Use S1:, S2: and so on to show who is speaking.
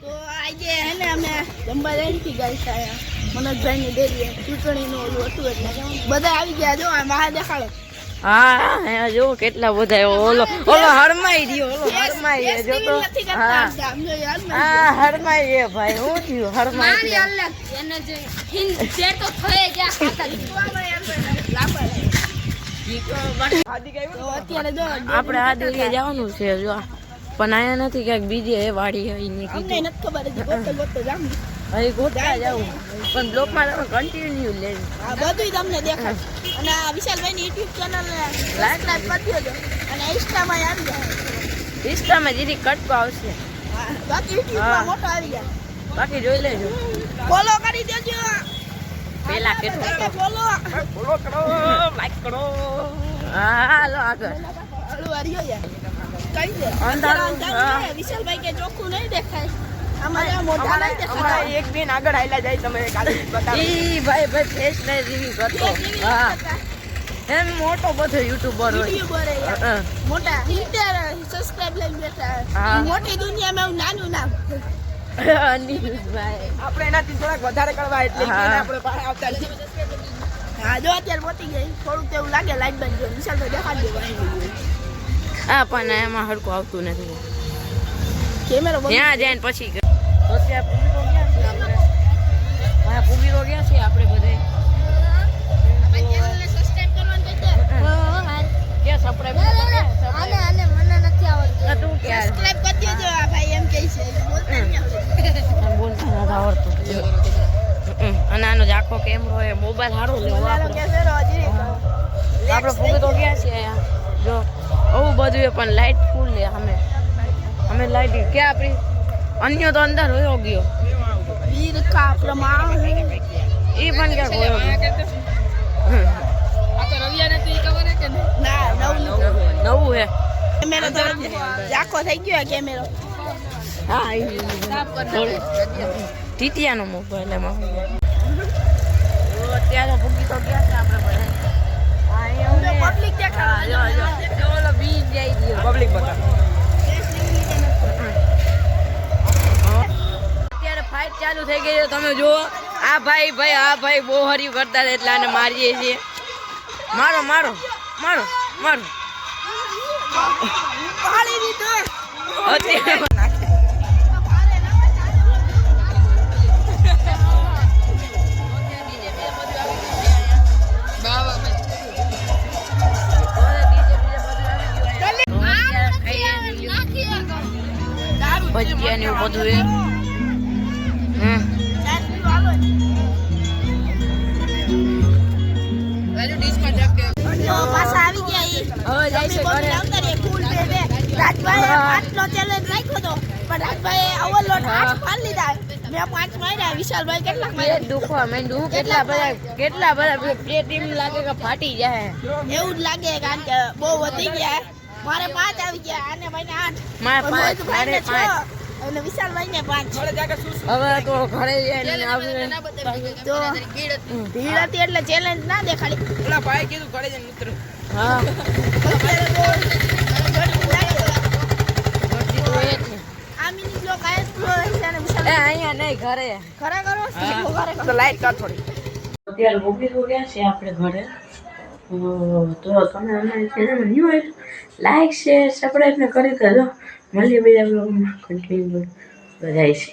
S1: તો આજે હે ને અમે જમવા જઈ ગાઈસ આયા મનોજભાઈ ની ડેરી ચૂંટણીનું ઓલું હતું એટલે. બધા આવી ગયા જો આ મહા દેખાડો.
S2: હા હા જો કેટલા બધા ઓલો ઓલો હરમાઈ રહ્યો ઓલો હરમાઈ જો તો. હા
S1: કરતા આમ જો યાર ને.
S2: હા હરમાઈ રહ્યો ભાઈ હું થયું હરમાઈ
S1: એને જે તો થઈ ગયા ખાતા લાપા તો અત્યારે જો
S2: આપણે આ દિલ્હી જવાનું છે જો પણ આયા નથી ક્યાંક બીજી એ વાડી હોય ને
S1: અમને નથી ખબર હજી ગોતો ગોતો જામ
S2: હવે ગોતવા જાવું પણ બ્લોકમાં તમે કન્ટિન્યુ લે.
S1: આ બધું તમને દેખાય. અને આ વિશાલભાઈ ની યુટ્યુબ ચેનલ લાઈક લાઈક કરી દેજો અને ઇન્સ્ટામાં આવી જાય.
S2: ઇન્સ્ટામાં જીરી કટકો આવશે.
S1: બાકી યુટ્યુબમાં મોટો આવી જાય.
S2: બાકી જોઈ લેજો.
S1: ફોલો કરી દેજો.
S2: પેલા કેટલો?
S1: ફોલો
S2: ફોલો કરો લાઈક કરો. હા હાલો આગળ.
S1: હાલો હરિયો યાર કઈ દે?
S2: અંધારું,
S1: અંધારું
S2: હા.
S1: છે. વિશાલભાઈ કે ચોખ્ખું નહીં દેખાય. અમારે આ મોઢા નહીં દેખાતા.
S3: એક દિન આગળ આયલા જાય તમે કાલે બતાવો.
S2: ઈ ભાઈ ભાઈ ફેસ ને રિવ્યુ કરતો. હા. એમ મોટો બધો યુટ્યુબર હોય. હા.
S1: મોટા સિત્તેર સબસ્ક્રાઇબ લઈને બેઠા મોટી દુનિયામાં એવું નાનું નામ.
S3: આપણે એનાથી થોડાક વધારે કરવા એટલે
S2: હા.
S3: આપણે બહાર આવતા
S1: હા જો અત્યારે પહોંચી ગઈ. થોડુંક એવું લાગે લાઈટ બંધ વિશાલ વિશાલભાઈ દેખાડી દે
S2: હા પણ એમાં હરકું આવતું નથી.
S1: કેમેરો બંધ
S2: ત્યાં જઈને પછી કર. તો ત્યાં પૂગી તો ગયા છીએ આપણે. હા પૂગી તો ગયા છીએ આપણે બધે.
S1: ચેનલને સબસ્ક્રાઇબ કરવાનું કહી દે
S2: ક્યાં સબસ્ક્રાઇબ
S1: આને આને મને નથી આવડતું.
S2: તું ક્યાં?
S1: સબસ્ક્રાઇબ કરી દેજો આ ભાઈ એમ કહે છે. બોલતા નહીં આવડતું
S2: બોલતા નથી આવડતું. હમ. અને આનો આખો કેમેરો એ મોબાઈલ સારો લેવો આપણે.
S1: કે
S2: આપણે પૂગી તો ગયા છીએ જો. આવું બધું એ પણ લાઈટ ફૂલ લે અમે અમે લાઈટ ક્યાં આપણી અન્ય તો અંદર હોયો ગયો.
S1: વીર કા પ્રમાણ
S2: એ પણ ક્યાંક હોયો નવું હે.
S1: કેમેરો તો થઈ ગયો કેમેરો.
S2: હા ટીટિયાનો મોબાઈલ એમાં અત્યારે ભૂગી તો ગયા છે આપણે
S1: પબ્લિક
S2: હા, જો, જો. જો ઓલો બીજ જઈ ગયો
S3: પબ્લિક બતાવો
S2: અત્યારે ફાઇટ ચાલુ થઈ ગઈ છે. તમે જુઓ. આ ભાઈ ભાઈ આ ભાઈ બહુ હર્યું કરતા હતા એટલે આને મારીએ છીએ. મારો મારો મારો મારો.
S1: પાડી
S2: અત્યારે ભજીયા ને બધું એ. જાય છે ઘરે.
S1: પાંચનો રાખ્યો તો, પણ રાજભાઈએ આઠ લીધા. મેં પાંચ માર્યા, વિશાલભાઈ
S2: કેટલા
S1: માર્યા?
S2: દુખવા માંડ્યું. કેટલા બધા કેટલા બધા લાગે કે ફાટી જાય.
S1: એવું જ લાગે કારણ કે બહુ વધી ગયા. મારે પાંચ આવી ગયા આને ભાઈને આઠ.
S2: મારે પાંચ.
S1: અને પાંચ.
S3: જાગે શું શું?
S2: હવે તો ઘરે
S1: તો ભીડ હતી. એટલે ચેલેન્જ ના દેખાડી.
S3: ઓલા ભાઈ કીધું ઘરે જઈને ઉતરો.
S2: હા.
S1: અત્યારે
S2: ને.
S1: છે
S2: ગયા આપણે ઘરે. તો તમે અમારી ચેનલ ન્યુ લાઈક શેર સબસ્ક્રાઈબ ને કરી દેજો. મળીએ બીજા બ્લોગમાં કન્ટિન્યુ બધા છે.